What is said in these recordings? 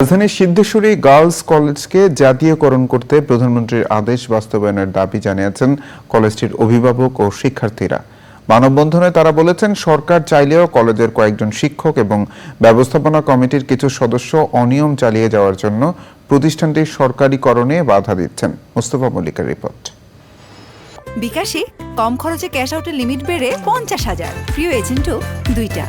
রাজধানীর সিদ্ধেশ্বরী গার্লস কলেজকে জাতীয়করণ করতে প্রধানমন্ত্রীর আদেশ বাস্তবায়নের দাবি জানিয়েছেন কলেজটির অভিভাবক ও শিক্ষার্থীরা। মানববন্ধনে তারা বলেছেন, সরকার চাইলেও কলেজের কয়েকজন শিক্ষক এবং ব্যবস্থাপনা কমিটির কিছু সদস্য অনিয়ম চালিয়ে যাওয়ার জন্য প্রতিষ্ঠানটির সরকারিকরণে বাধা দিচ্ছেন। মোস্তফা মল্লিকের রিপোর্ট। বিকাশে কম খরচে ক্যাশ আউটের লিমিট বেড়ে পঞ্চাশ হাজার। প্রিয় এজেন্টও দুইটা।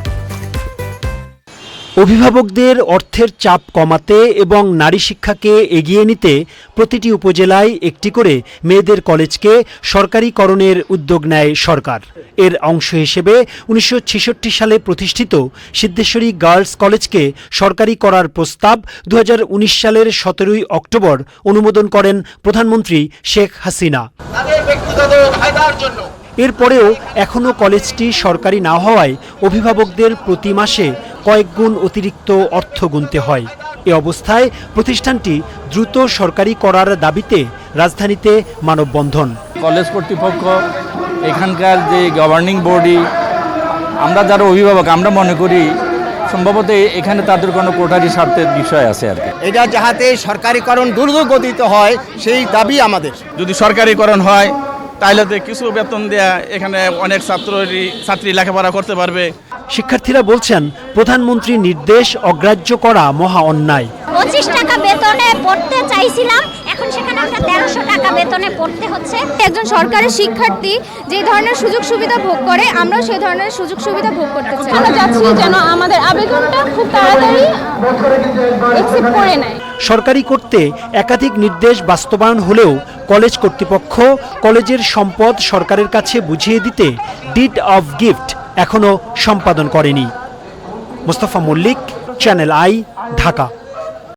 অভিভাবকদের অর্থের চাপ কমাতে এবং নারী শিক্ষাকে এগিয়ে নিতে প্রতিটি উপজেলায় একটি করে মেয়েদের কলেজকে সরকারিকরণের উদ্যোগ নেয় সরকার। এর অংশ হিসেবে উনিশশো ছেষট্টি সালে প্রতিষ্ঠিত সিদ্ধেশ্বরী গার্লস কলেজকে সরকারি করার প্রস্তাব দু হাজার উনিশ সালের সতেরোই অক্টোবর অনুমোদন করেন প্রধানমন্ত্রী শেখ হাসিনা। এরপরেও এখনও কলেজটি সরকারি না হওয়ায় অভিভাবকদের প্রতি মাসে কয়েক গুণ অতিরিক্ত অর্থ গুনতে হয়। এ অবস্থায় প্রতিষ্ঠানটি দ্রুত সরকারি করার দাবিতে রাজধানীতে মানববন্ধন। কলেজ কর্তৃপক্ষ এখানকার যে গভর্নিং বডি আমরা যারা অভিভাবক আমরা মনে করি সম্ভবত এখানে তাদের কোনো কোটারি স্বার্থের বিষয় আছে আর কি। এটা যাহাতে সরকারিকরণ দ্রুত গতিতে হয় সেই দাবি আমাদের। যদি সরকারিকরণ হয় তাহলে কিছু বেতন দেয়া এখানে অনেক ছাত্র ছাত্রী লেখাপড়া করতে পারবে। শিক্ষার্থীরা বলছেন, প্রধানমন্ত্রীর নির্দেশ অগ্রাহ্য করা মহা অন্যায়। পঁচিশ টাকা বেতনে পড়তে চাইছিলাম। এখন সেখানে আমরা তেরোশো টাকা বেতনে পড়তে হচ্ছে। একজন সরকারি শিক্ষার্থী যে ধরনের সুযোগ সুবিধা ভোগ করে আমরাও সেই ধরনের সুযোগ সুবিধা ভোগ করতে চাই। আমরা চাচ্ছি যেন আমাদের আবেদনটা খুব তাড়াতাড়ি অ্যাকসেপ্ট করে নেয়। সরকারি করতে একাধিক নির্দেশ বাস্তবায়ন হলেও কলেজ কর্তৃপক্ষ কলেজের সম্পদ সরকারের কাছে বুঝিয়ে দিতে ডিড অফ গিফট এখনও সম্পাদন করেনি। Mostafa Mallick channel I Dhaka.